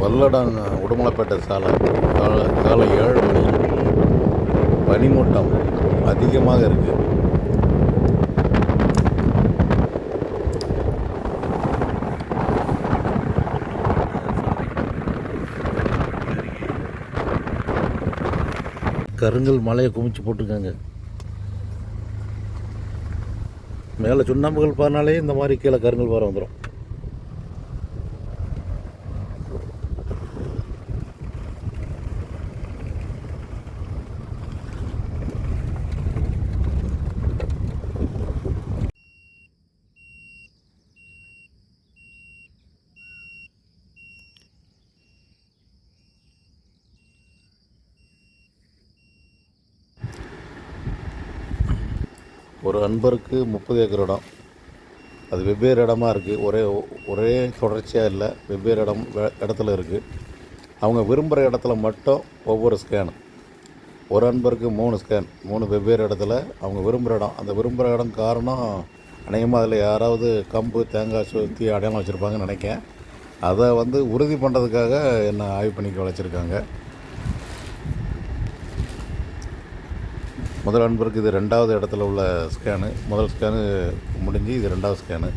பல்லடம் உடுமலைப்பேட்டை சாலை காலை காலை ஏழு மணி பனிமூட்டம் அதிகமாக இருக்குது கருங்கல் மலையை குமிச்சு போட்டிருக்காங்க. மேலே சுண்ணாம்புகள் பாருனாலே இந்த மாதிரி கீழே கருங்கல் பாறை வந்துடும் ஒரு அன்பருக்கு முப்பது ஏக்கர் இடம். அது வெவ்வேறு இடமா இருக்குது ஒரே ஒரே தொடர்ச்சியாக இல்லை. வெவ்வேறு இடம் இடத்துல இருக்குது அவங்க விரும்புகிற இடத்துல மட்டும் ஒவ்வொரு ஸ்கேனு ஒரு அன்பருக்கு மூணு ஸ்கேன் மூணு வெவ்வேறு இடத்துல அவங்க விரும்புகிற இடம். அந்த விரும்புகிற இடம் காரணம் அநேகமாக அதில் யாராவது கம்பு தேங்காய் சுற்றி அடையாளம் வச்சுருப்பாங்கன்னு நினைக்கேன் அதை வந்து உறுதி பண்ணுறதுக்காக என்னை ஆய்வு பண்ணிக்க வச்சுருக்காங்க. முதல் அன்பருக்கு இது ரெண்டாவது இடத்துல உள்ள ஸ்கேனு முதல் ஸ்கேனு முடிஞ்சு இது ரெண்டாவது ஸ்கேனு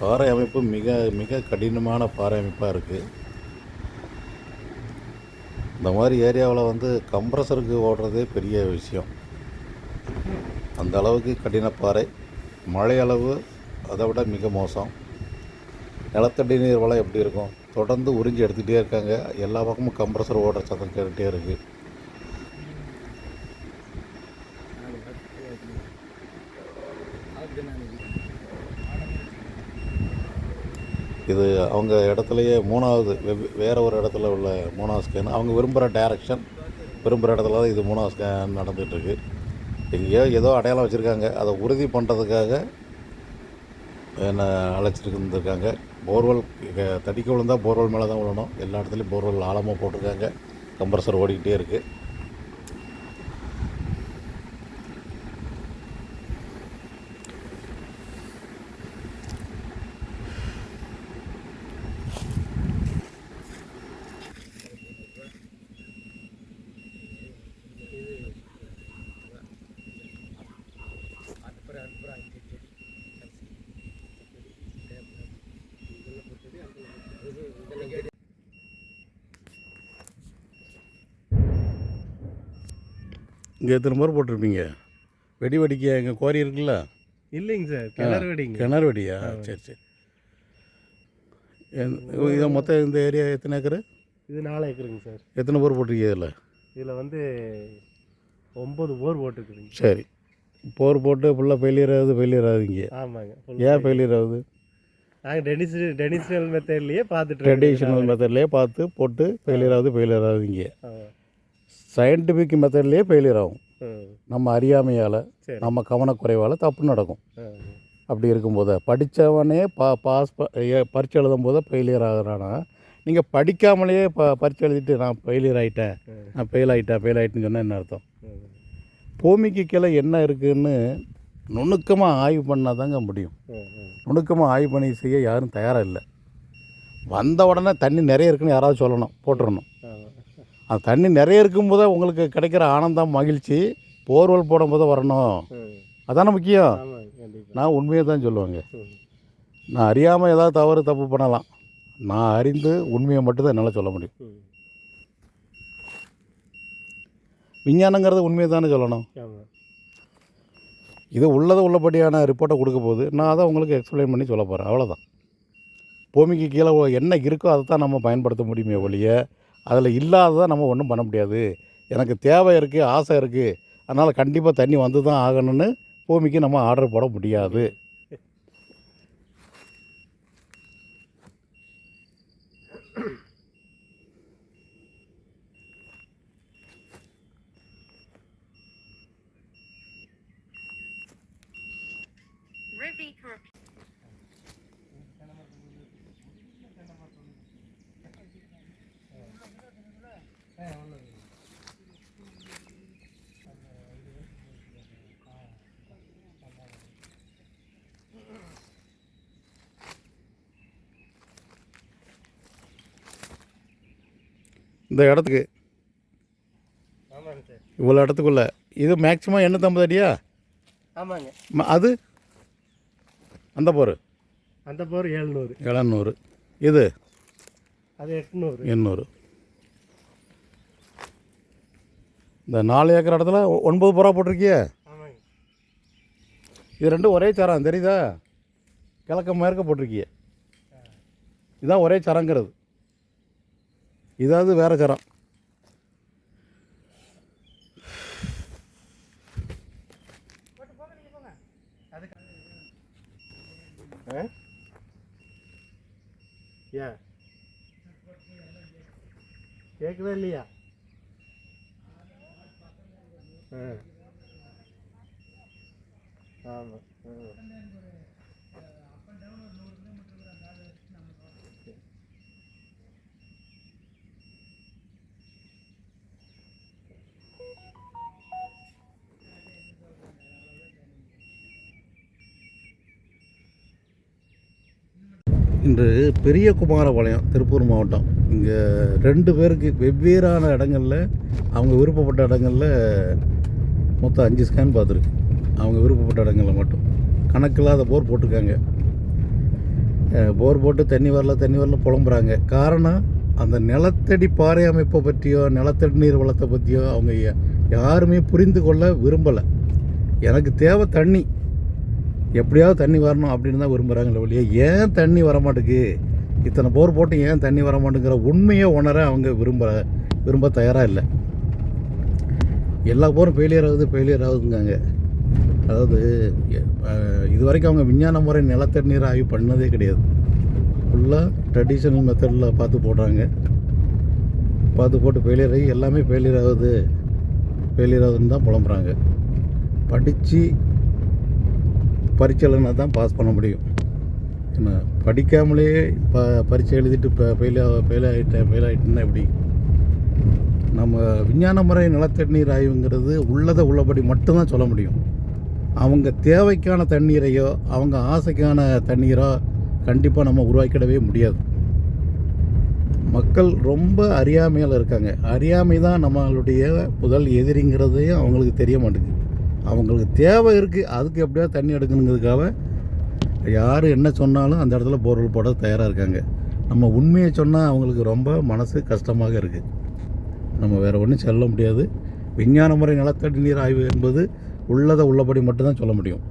பாறை அமைப்பு மிக மிக கடினமான பாறை அமைப்பாக இருக்குது இந்த மாதிரி ஏரியாவில் வந்து கம்ப்ரஸருக்கு ஓடுறதே பெரிய விஷயம். அந்த அளவுக்கு கடின பாறை. மழை அளவு அதை விட மிக மோசம். நிலத்தடி நீர் வளம் எப்படி இருக்கும்? தொடர்ந்து உறிஞ்சி எடுத்துகிட்டே இருக்காங்க. எல்லா பக்கமும் கம்ப்ரஸர் ஓடுற சத்தம் கேட்டுகிட்டே இருக்குது இது அவங்க இடத்துலையே மூணாவது வெவ் வேறு ஒரு இடத்துல உள்ள மூணாவது ஸ்கேன் அவங்க விரும்புகிற டைரக்ஷன் விரும்புகிற இடத்துல தான் இது மூணாவது ஸ்கேன் நடந்துகிட்ருக்கு எங்கேயோ ஏதோ அடையாளம் வச்சுருக்காங்க. அதை உறுதி பண்ணுறதுக்காக என்னை அழைச்சிட்டு இருந்திருக்காங்க போர்வெல் தடிக்க விழுந்தால் போர்வெல் மேலே தான் விழணும். எல்லா இடத்துலையும் போர்வெல் ஆழமாக போட்டிருக்காங்க. கம்ப்ரஸர் ஓடிக்கிட்டே இருக்குது இங்கே எத்தனை முறை போட்டிருப்பீங்க வெடி வெடிக்க எங்கள் கோரி இருக்குல்ல இல்லைங்க சார் கிணறு வெடிங்க கிணறு வெடியா சரி சரி இதை மொத்தம் இந்த ஏரியா எத்தனை ஏக்கரு இது நாலு ஏக்கருங்க சார் எத்தனை போர் போட்டிருக்கீங்க இதில் இதில் வந்து ஒம்பது போர் போட்டுருக்குதுங்க சரி போர் போட்டு ஃபுல்லாக ஃபெயிலியர் ஆகுது ஃபெயிலியர் ஆகுதுங்க ஆமாங்க ஏன் ஃபெயிலியர் ஆகுது நாங்கள் டெனிஸ் டெனிஷனல் மெத்தட்லேயே பார்த்துட்டு ட்ரெடிஷ்னல் மெத்தட்லேயே பார்த்து போட்டு ஃபெயிலியர் ஆகுது ஃபெயிலியர் ஆகுதுங்க சயின்டிஃபிக் மெத்தட்லேயே ஃபெயிலியர் ஆகும். நம்ம அறியாமையால் நம்ம கவனக்குறைவால் தப்பு நடக்கும். அப்படி இருக்கும்போது படித்தவனே பா பாஸ் பரீட்சை எழுதும் போது ஃபெயிலியர் ஆகுறானா? நீங்கள் படிக்காமலேயே ப பரீட்சை எழுதிட்டு நான் ஃபெயிலியர் ஆகிட்டேன். நான் ஃபெயில் ஆகிட்டேன் ஃபெயில் ஆகிட்டேன்னு சொன்னால் என்ன அர்த்தம். பூமிக்கு கீழே என்ன இருக்குன்னு நுணுக்கமாக ஆய்வு பண்ணால் தாங்க முடியும். நுணுக்கமாக ஆய்வு பண்ணி செய்ய யாரும் தயாராக இல்லை. வந்த உடனே தண்ணி நிறைய இருக்குன்னு யாராவது சொல்லணும் போட்டுறணும். ஆமாம் அந்த தண்ணி நிறைய இருக்கும்போதே உங்களுக்கு கிடைக்கிற ஆனந்தம் மகிழ்ச்சி போர்வெல் போடும்போது வரணும். அதானே முக்கியம்? நான் உண்மையை தான் சொல்லுவாங்க. நான் அறியாமல் ஏதாவது தவறு தப்பு பண்ணலாம். நான் அறிந்து உண்மையை மட்டும்தான் என்னால் சொல்ல முடியும். விஞ்ஞானங்கிறது உண்மையை தானே சொல்லணும். இது உள்ளது உள்ளபடியான ரிப்போர்ட்டை கொடுக்க போகுது. நான் அதை உங்களுக்கு எக்ஸ்பிளைன் பண்ணி சொல்ல போகிறேன் அவ்வளோதான் பூமிக்கு கீழே என்ன இருக்கோ அதை தான் நம்ம பயன்படுத்த முடியுமே ஒழிய அதில் இல்லாததை நம்ம ஒன்றும் பண்ண முடியாது. எனக்கு தேவை இருக்குது ஆசை இருக்குது அதனால் கண்டிப்பாக தண்ணி வந்து தான் ஆகணும்னு பூமிக்கு நம்ம ஆர்டர் போட முடியாது. இந்த இடத்துக்கு. இவ்வளோ இடத்துக்குள்ள. இது மேக்ஸிமம் எண்ணூற்றம்பது அடியா? ஆமாங்க. அது? அந்த போர்? அந்த போர் ஏழ்நூறு எழுநூறு. இது? அது எட்நூறு. எண்ணூறு. இந்த நாலு ஏக்கர் இடத்துல ஒன்பது புறா போட்டிருக்கியே? இது ரெண்டும் ஒரே சரம் தெரியுதா? கிழக்க மேற்க போட்டிருக்கிய. இதான் ஒரே சரங்கிறது. இதாவது வேறு சரம் ஆ? கேட்குதா இல்லையா? ஆ. ஆமாம் இன்று பெரிய குமாரபாளையம் திருப்பூர் மாவட்டம். இங்கே ரெண்டு பேருக்கு வெவ்வேறான இடங்களில் அவங்க விருப்பப்பட்ட இடங்களில் மொத்தம் அஞ்சு ஸ்கேன் பார்த்துருக்கு. அவங்க விருப்பப்பட்ட இடங்களில் மட்டும். கணக்கில்லாத போர் போட்டிருக்காங்க. போர் போட்டு தண்ணி வரல தண்ணி வரல புலம்புறாங்க. காரணம் அந்த நிலத்தடி பாறை அமைப்பை பற்றியோ நிலத்தடி நீர் வளத்தை பற்றியோ அவங்க யாருமே புரிந்து கொள்ள விரும்பலை. எனக்கு தேவை தண்ணி. எப்படியாவது தண்ணி வரணும் அப்படின்னு தான் விரும்புகிறாங்களே வழியே ஏன் தண்ணி வர மாட்டேங்குது இத்தனை போர் போட்டு ஏன் தண்ணி வர மாட்டேங்கிற உண்மையை உணர அவங்க விரும்ப விரும்ப தயாராக இல்லை. எல்லா போரும் ஃபெயிலியர் ஆகுது ஃபெயிலியர் ஆகுதுங்காங்க. அதாவது இது வரைக்கும் அவங்க விஞ்ஞான முறை நிலத்தடி நீர் ஆய்வு பண்ணதே கிடையாது. ஃபுல்லாக ட்ரெடிஷ்னல் மெத்தடில் பார்த்து போடுறாங்க. பார்த்து போட்டு ஃபெயிலியர் ஆகி எல்லாமே ஃபெயிலியர் ஆகுது ஃபெயிலியர் ஆகுதுன்னு தான் புலம்புறாங்க. படித்து பரீட்சைலனா தான் பாஸ் பண்ண முடியும். என்ன படிக்காமலே ப பரீட்சை எழுதிட்டு இப்போ ஃபெயில் ஃபெயில் ஆகிட்டேன் ஃபெயில் ஆகிட்டேன்னா எப்படி? நம்ம விஞ்ஞான முறை நிலத்தண்ணீர் ஆய்வுங்கிறது உள்ளதை உள்ளபடி மட்டும்தான் சொல்ல முடியும். அவங்க தேவைக்கான தண்ணீரையோ அவங்க ஆசைக்கான தண்ணீரோ கண்டிப்பாக நம்ம உருவாக்கிடவே முடியாது. மக்கள் ரொம்ப அறியாமையில் இருக்காங்க. அறியாமை தான் நம்மளுடைய முதல் எதிரிங்கிறதையும் அவங்களுக்கு தெரிய மாட்டேங்குது. அவங்களுக்கு தேவை இருக்குது அதுக்கு எப்படியா தண்ணி எடுக்கணுங்கிறதுக்காக யார் என்ன சொன்னாலும் அந்த இடத்துல போர்வெல் போட தயாராக இருக்காங்க. நம்ம உண்மையை சொன்னால் அவங்களுக்கு ரொம்ப மனசு கஷ்டமாக இருக்குது நம்ம வேறு ஒன்றும் சொல்ல முடியாது. விஞ்ஞான முறை நிலத்தடி நீர் ஆய்வு என்பது உள்ளதை உள்ளபடி மட்டும்தான் சொல்ல முடியும்.